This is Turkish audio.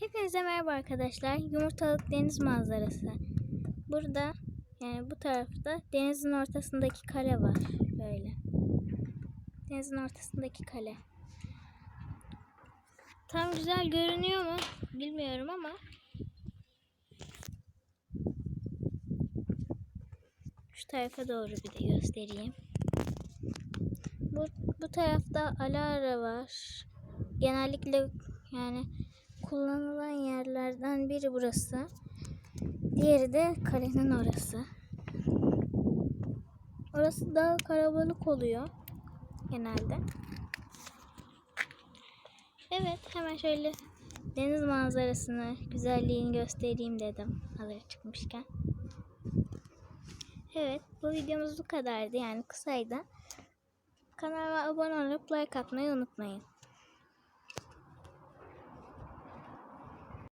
Hepinize merhaba arkadaşlar. Yumurtalık deniz manzarası. Burada yani bu tarafta denizin ortasındaki kale var. Böyle. Denizin ortasındaki kale. Tam güzel görünüyor mu? Bilmiyorum ama. Şu tarafa doğru bir de göstereyim. Bu, bu tarafta Alara var. Genellikle yani kullanılan yerlerden biri burası. Diğeri de kalenin orası. Orası daha kalabalık oluyor genelde. Evet hemen şöyle deniz manzarasını, güzelliğini göstereyim dedim hazır çıkmışken. Evet bu videomuz bu kadardı yani kısaydı. Kanalıma abone olup like atmayı unutmayın.